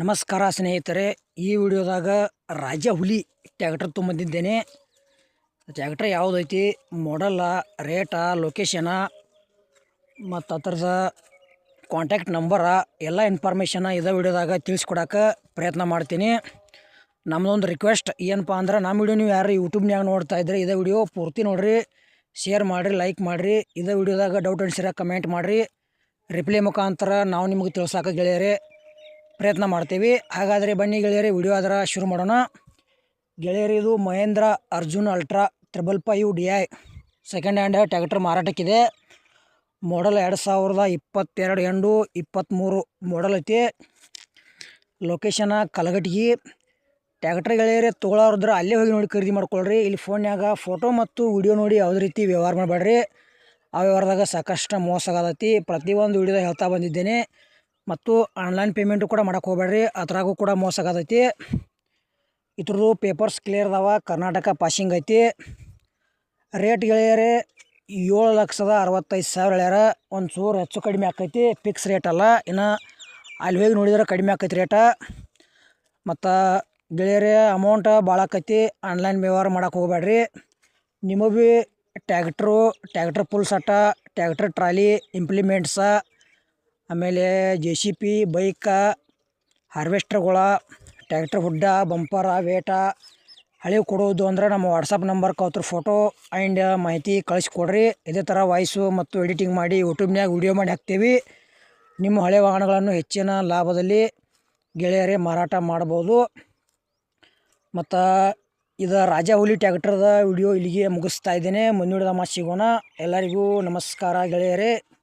ನಮಸ್ಕಾರ ಸ್ನೇಹಿತರೆ, ಈ ವಿಡಿಯೋದಾಗ ರಾಜ ಹುಲಿ ಟ್ಯಾಕ್ಟರ್ ತೊಗೊಂಬಂದಿದ್ದೇನೆ. ಟ್ಯಾಕ್ಟರ್ ಯಾವುದೈತಿ ಮಾಡಲ್ಲ ರೇಟ ಲೊಕೇಶನ ಮತ್ತು ಅದ್ರದ ಕಾಂಟ್ಯಾಕ್ಟ್ ನಂಬರ ಎಲ್ಲ ಇನ್ಫಾರ್ಮೇಷನ ಇದೇ ವಿಡಿಯೋದಾಗ ತಿಳಿಸ್ಕೊಡಕ್ಕೆ ಪ್ರಯತ್ನ ಮಾಡ್ತೀನಿ. ನಮ್ಮದೊಂದು ರಿಕ್ವೆಸ್ಟ್ ಏನಪ್ಪ ಅಂದ್ರೆ ನಮ್ಮ ವಿಡಿಯೋ ನೀವು ಯಾರು ಯೂಟ್ಯೂಬ್ನಾಗ ನೋಡ್ತಾ ಇದ್ರೆ ಇದೇ ವಿಡಿಯೋ ಪೂರ್ತಿ ನೋಡಿರಿ ಶೇರ್ ಮಾಡಿರಿ ಲೈಕ್ ಮಾಡಿರಿ, ಇದೇ ವಿಡಿಯೋದಾಗ ಡೌಟ್ ಅನ್ಸಿರ ಕಮೆಂಟ್ ಮಾಡಿರಿ. ರಿಪ್ಲೈ ಮುಖಾಂತರ ನಾವು ನಿಮಗೆ ತಿಳ್ಸಕ್ಕೆ ಗೆಳೆಯರೆ ಪ್ರಯತ್ನ ಮಾಡ್ತೀವಿ. ಹಾಗಾದರೆ ಬನ್ನಿ ಗೆಳೆಯರಿ, ವಿಡಿಯೋ ಅದರ ಶುರು ಮಾಡೋಣ. ಗೆಳೆಯರಿ, ಇದು Mahindra Arjun ultra triple five D I second hand tractor ಮಾರಾಟಕ್ಕಿದೆ. Model ಎರಡು ಸಾವಿರದ ಇಪ್ಪತ್ತೆರಡು ಎಂಡು ಇಪ್ಪತ್ತ್ಮೂರು ಮಾಡಲ್ ಐತಿ. ಲೊಕೇಶನ ಕಲಗಟ್ಗಿ ಟ್ಯಾಕ್ಟರ್ ಗೆಳೆಯರೇ ತೊಗೊಳೋರಿದ್ರೆ ಅಲ್ಲೇ ಹೋಗಿ ನೋಡಿ ಖರೀದಿ ಮಾಡ್ಕೊಳ್ರಿ. ಇಲ್ಲಿ ಫೋನ್ಯಾಗ ಫೋಟೋ ಮತ್ತು ವಿಡಿಯೋ ನೋಡಿ ಯಾವುದೇ ರೀತಿ ವ್ಯವಹಾರ ಮಾಡಬೇಡ್ರಿ. ಆ ವ್ಯವಹಾರದಾಗ ಸಾಕಷ್ಟು ಮೋಸ ಆಗತೈತಿ. ಪ್ರತಿಯೊಂದು ವಿಡಿಯೋದಾಗ ಹೇಳ್ತಾ ಬಂದಿದ್ದೇನೆ. ಮತ್ತು ಆನ್ಲೈನ್ ಪೇಮೆಂಟು ಕೂಡ ಮಾಡೋಕೆ ಹೋಗ್ಬೇಡ್ರಿ. ಅದ್ರಾಗೂ ಕೂಡ ಮೋಸ ಆಗತೈತಿ. ಇದ್ರದ್ದು ಪೇಪರ್ಸ್ ಕ್ಲಿಯರ್ ಅದಾವ. ಕರ್ನಾಟಕ ಪಾಸಿಂಗ್ ಐತಿ. ರೇಟ್ ಗೆಳೆಯರೆ, ಏಳು ಲಕ್ಷದ ಅರವತ್ತೈದು ಸಾವಿರ ಹೇಳ್ಯಾರ ಒಂದು ಚೂರು ಹೆಚ್ಚು ಕಡಿಮೆ ಆಕೈತಿ. ಫಿಕ್ಸ್ ರೇಟ್ ಅಲ್ಲ. ಇನ್ನು ಅಲ್ಲಿ ಹೋಗಿ ನೋಡಿದ್ರೆ ಕಡಿಮೆ ಆಕೈತಿ ರೇಟ. ಮತ್ತು ಗೆಳೆಯರೇ, ಅಮೌಂಟ ಭಾಳ ಆಕೈತಿ. ಆನ್ಲೈನ್ ವ್ಯವಹಾರ ಮಾಡೋಕೆ ಹೋಗ್ಬೇಡ್ರಿ. ನಿಮಗೆ ಭೀ ಟ್ಯಾಕ್ಟ್ರು, ಟ್ಯಾಕ್ಟ್ರ್ ಪುಲ್ಸಟ ಟ್ಯಾಕ್ಟ್ರ್ ಟ್ರಾಲಿ ಇಂಪ್ಲಿಮೆಂಟ್ಸ ಆಮೇಲೆ ಜೆ ಸಿ ಪಿ ಬೈಕ, ಹಾರ್ವೆಸ್ಟ್ರ್ಗಳ ಟ್ಯಾಕ್ಟ್ರ್ ಹುಡ್ಡ, ಬಂಪರ, ವೇಟ ಹಳೆ ಕೊಡೋದು ಅಂದ್ರೆ ನಮ್ಮ ವಾಟ್ಸಪ್ ನಂಬರ್ ಅವ್ರ ಫೋಟೋ ಆ್ಯಂಡ್ ಮಾಹಿತಿ ಕಳಿಸ್ಕೊಡ್ರಿ. ಇದೇ ಥರ ವಾಯ್ಸು ಮತ್ತು ಎಡಿಟಿಂಗ್ ಮಾಡಿ ಯೂಟ್ಯೂಬ್ನ್ಯಾಗ ವಿಡಿಯೋ ಮಾಡಿ ಹಾಕ್ತೀವಿ. ನಿಮ್ಮ ಹಳೆ ವಾಹನಗಳನ್ನು ಹೆಚ್ಚಿನ ಲಾಭದಲ್ಲಿ ಗೆಳೆಯರೇ ಮಾರಾಟ ಮಾಡ್ಬೋದು. ಮತ್ತು ಇದು ರಾಜ ಹುಲಿ ಟ್ಯಾಕ್ಟ್ರದ ವಿಡಿಯೋ ಇಲ್ಲಿಗೆ ಮುಗಿಸ್ತಾ ಇದ್ದೇನೆ. ಮುಂದಿನ ಮತ್ತೆ ಸಿಗೋಣ. ಎಲ್ಲರಿಗೂ ನಮಸ್ಕಾರ ಗೆಳೆಯರೇ.